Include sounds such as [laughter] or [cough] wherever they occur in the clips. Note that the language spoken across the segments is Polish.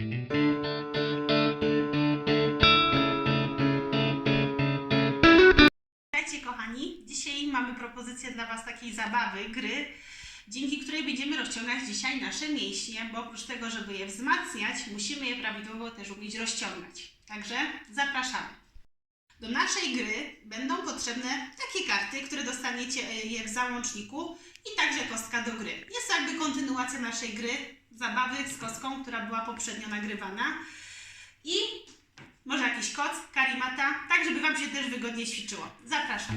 Witajcie kochani. Dzisiaj mamy propozycję dla Was takiej zabawy, gry, dzięki której będziemy rozciągać dzisiaj nasze mięśnie, bo oprócz tego, żeby je wzmacniać, musimy je prawidłowo też umieć rozciągać. Także zapraszamy. Do naszej gry będą potrzebne takie karty, które dostaniecie e, je w załączniku i także kostka do gry. Jest to jakby kontynuacja naszej gry, zabawy z kostką, która była poprzednio nagrywana. I może jakiś koc, karimata, tak żeby Wam się też wygodnie ćwiczyło. Zapraszam.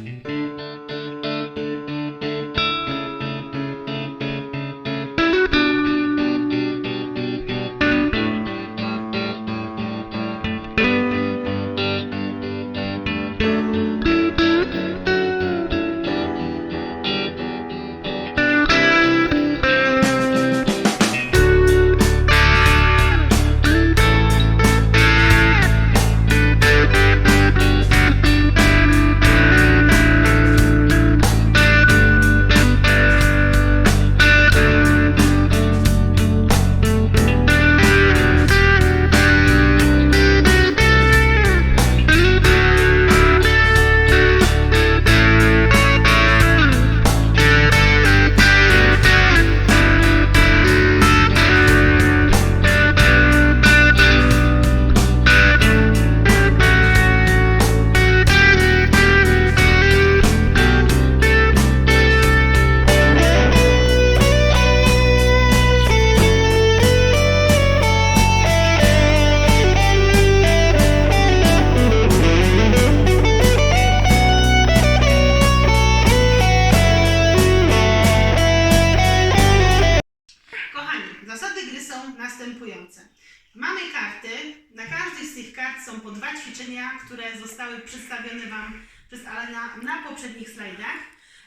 Karty. Na każdej z tych kart są po dwa ćwiczenia, które zostały przedstawione Wam przez Alena na poprzednich slajdach.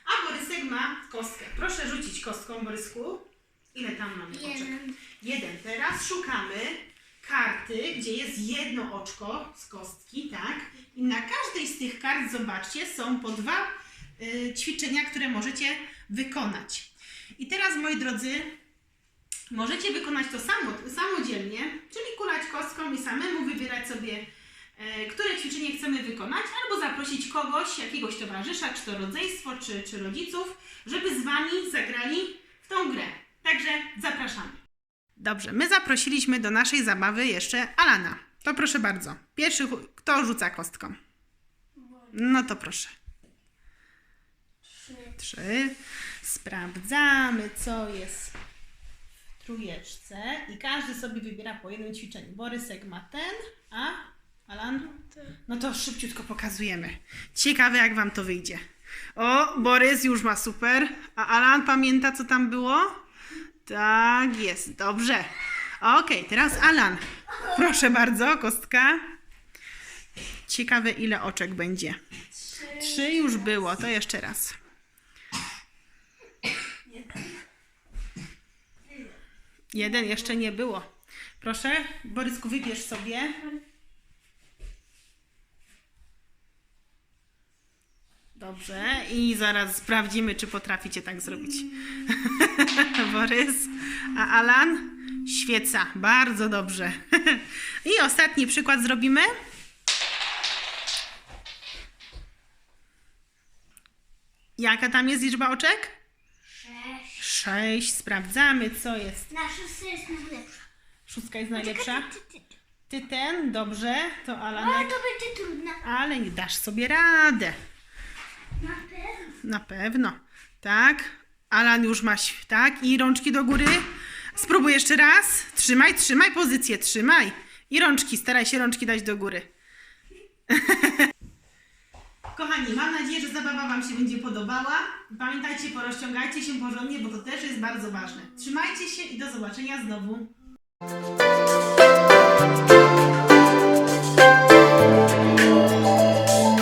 A Borysek ma kostkę. Proszę rzucić kostką, Borysku. Ile tam mamy oczek? Jeden. Jeden. Teraz szukamy karty, gdzie jest jedno oczko z kostki, tak? I na każdej z tych kart, zobaczcie, są po dwa y, ćwiczenia, które możecie wykonać. I teraz, moi drodzy, możecie wykonać to samo, samodzielnie, czyli kulać kostką i samemu wybierać sobie, e, które ćwiczenie chcemy wykonać, albo zaprosić kogoś, jakiegoś towarzysza, czy to rodzeństwo, czy, czy rodziców, żeby z Wami zagrali w tą grę. Także zapraszamy. Dobrze, my zaprosiliśmy do naszej zabawy jeszcze Alana. To proszę bardzo. Pierwszy, kto rzuca kostką? No to proszę. Trzy. Sprawdzamy, co jest trójeczce i każdy sobie wybiera po jednym ćwiczeniu. Borysek ma ten, a Alan? No to szybciutko pokazujemy. Ciekawe, jak Wam to wyjdzie. O, Borys już ma super. A Alan pamięta, co tam było? Tak jest, dobrze. Okej, teraz Alan. Proszę bardzo, kostka. Ciekawe, ile oczek będzie. Trzy już było, to jeszcze raz. Jeden jeszcze nie było. Proszę, Borysku, wybierz sobie. Dobrze, i zaraz sprawdzimy, czy potraficie tak zrobić. [laughs] Borys, a Alan? Świeca, bardzo dobrze. [laughs] I ostatni przykład zrobimy. Jaka tam jest liczba oczek? Sześć. Sześć. Sprawdzamy, co jest. Na szóstce jest najlepsza. Szóstka jest najlepsza. Ty, ty, ty. Ty ten, dobrze, to Ale Alanek. to będzie trudne. Ale nie dasz sobie radę. Na pewno. Na pewno. Tak. Alan już ma, ś- tak. I rączki do góry. Spróbuj jeszcze raz. Trzymaj, trzymaj pozycję, trzymaj. I rączki, staraj się rączki dać do góry. [laughs] Kochani, mam nadzieję, że zabawa Wam się będzie podobała. Pamiętajcie, porozciągajcie się porządnie, bo to też jest bardzo ważne. Trzymajcie się i do zobaczenia znowu.